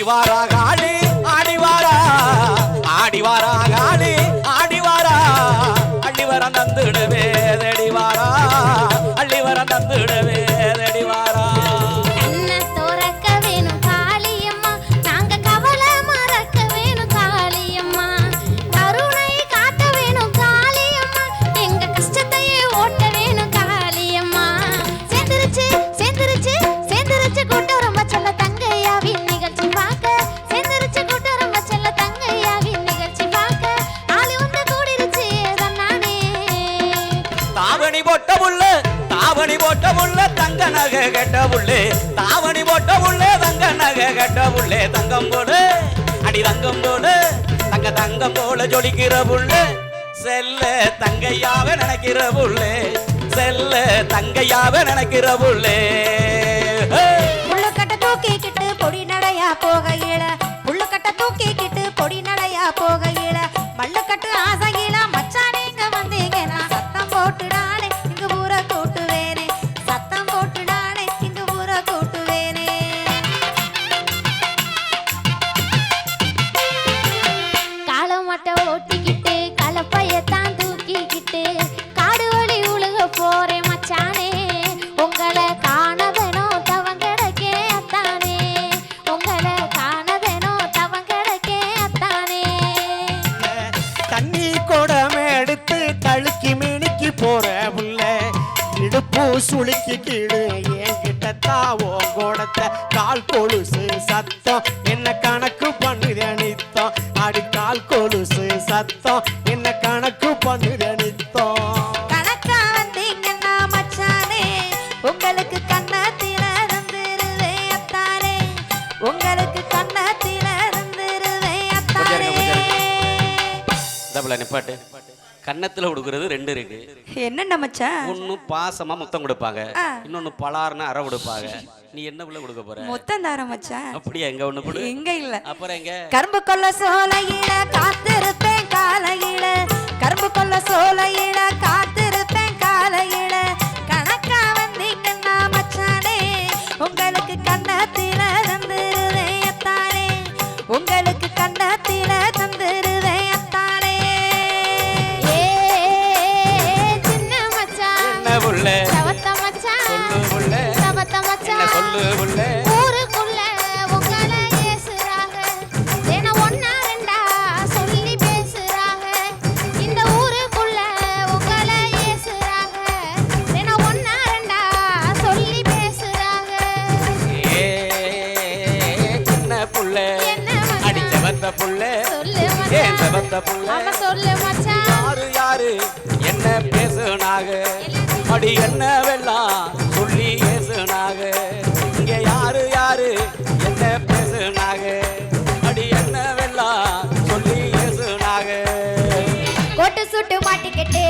அறிவாராக? கட்ட புள்ளே தங்கம் போடு அடி தங்கம் போடு தங்க தங்கம் போல ஜொலிக்கிற புள்ளே. செல்ல தங்கையாவ நினைக்கிற புள்ளே செல்ல தங்கையாவ நினைக்கிற புள்ளே. குளிக்கு கீழே என்கிட்ட தாவோ கோடத்தை கால் கொலுசு சத்தம். என்ன கணக்கு பண்ணுது அனித்தம் அடி கால் கொலுசு சத்தம். என்ன கணக்கு பண்ணுது அனித்தம் உங்களுக்கு கண்ணத்தில இருந்துருவே அத்தாரே உங்களுக்கு கன்னத்துல கொடுக்கறது ரெண்டு இருக்கு. என்னென்ன மச்சான்? ஒன்னு பாசமா முத்தம் கொடுப்பாங்க. இன்னொன்னு பலார்னு அற கொடுப்பாங்க நீ என்ன உள்ள கொடுக்க போற? முத்தம் தார மச்சான். அப்படியே? எங்க ஒண்ணு கொடு எங்க இல்ல. அப்புறம் எங்க? கரும்பு கொல்ல சோலையில காத்திருப்பேன் காலையில. கரும்பு கொல்ல சோலையில காத்து இந்த புள்ள சொல்லு மச்சான். யாரு யாரு? என்ன பேசுனாங்க அடி என்னவெல்லாம் சொல்லி ஏசுனாங்க இங்க யாரு யாரு? என்ன பேசுனாங்க அடி என்னவெல்லாம் சொல்லி ஏசுனாங்க கோட்டு சுட்டு மாட்டிக்கிட்டு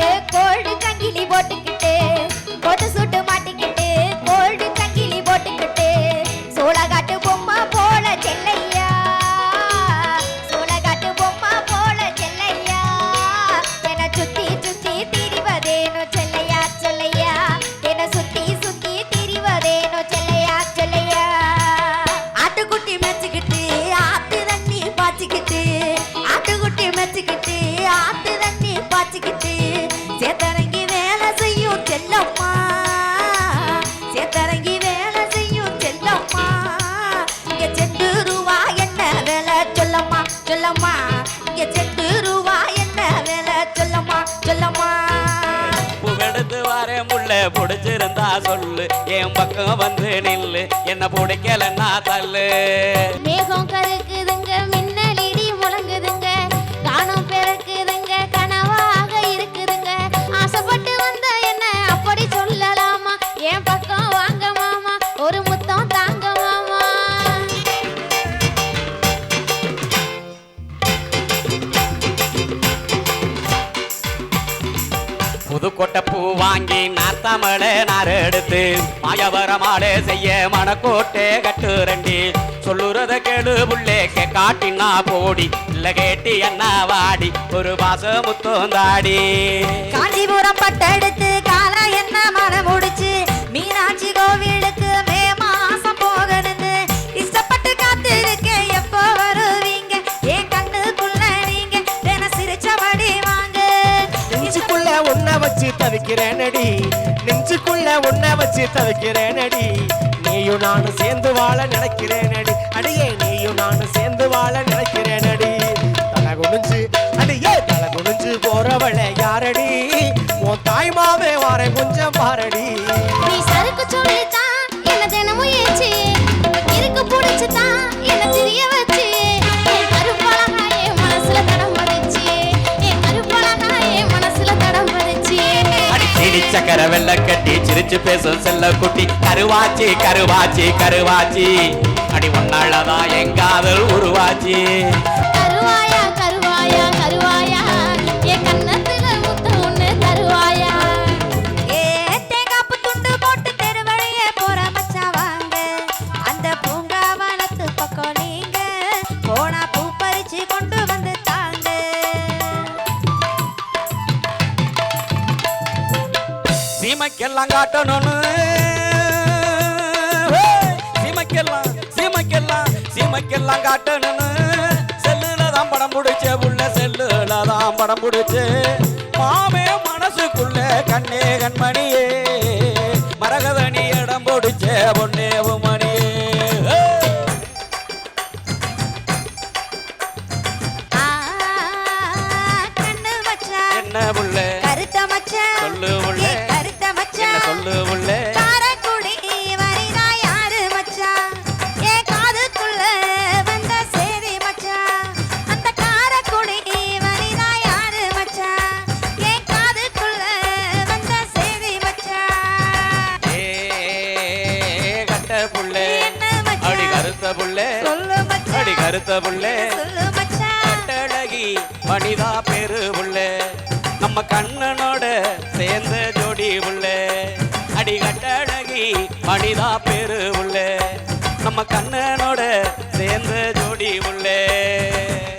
வாரே முள்ள பிடிச்சிருந்தா சொல்லு. என் பக்கம் வந்து நில்லு. என்ன பிடிக்கலன்னா தள்ளு. மேகம் கருக்குதுங்க மின்னல் இடி முழங்குதுங்க. காணும் பிறக்கு புதுக்கோட்டை பூ வாங்கி நார்த்தாமலே நார் எடுத்து மாயவரமாலே செய்ய மணக்கோட்டே கட்டு ரெண்டி. சொல்லுறத கேடு புள்ளே கே காட்டினா போடி. இல்ல கேட்டி என்ன வாடி ஒரு மாசம் முத்தோந்தாடி வச்சு தவிக்கிறேனடி. நெஞ்சுக்குள்ள உன்னை வச்சு தவிக்கிறேனடி. நீயும் நானும் சேர்ந்து வாழ நினைக்கிறேனடி. அடியே நீயும் நானும் சேர்ந்து வாழ நினைக்கிறேனடி. தலை குனிஞ்சு அடியே தலை குனிஞ்சு போறவளை யாரடி? உன் தாய் மாவே வார கொஞ்சம் பாரடி. நீ சருக்கு சொல்லித்தான் என்ன தினமும் ஏச்சு. இருக்கு பிடிச்சுதான் சீனி வெள்ள கட்டி சிரிச்சு பேசும் செல்ல குட்டி கருவாச்சி கருவாச்சி கருவாச்சி. அடி ஒன்னாலதான் எங்காதல் உருவாச்சி. சீமைக்கெல்லாம் காட்டணும்னு! சீமைக்கெல்லாம் சீமைக்கெல்லாம் சீமைக்கெல்லாம் காட்டணும்னு. செல்லுல தான் படம் பிடிச்ச புள்ள செல்லுல தான் படம் பிடிச்சு. மாமே மனசுக்குள்ள கண்ணே கண்மணியே. மரகதனி இடம் பிடிச்ச பொன்னேவு மணியே என்ன கருத்த புள்ளே கட்டழகி மனிதா பெரு புள்ளே நம்ம கண்ணனோட சேர்ந்த ஜோடி புள்ளே அடி கட்டழகி மனிதா பெரு புள்ளே நம்ம கண்ண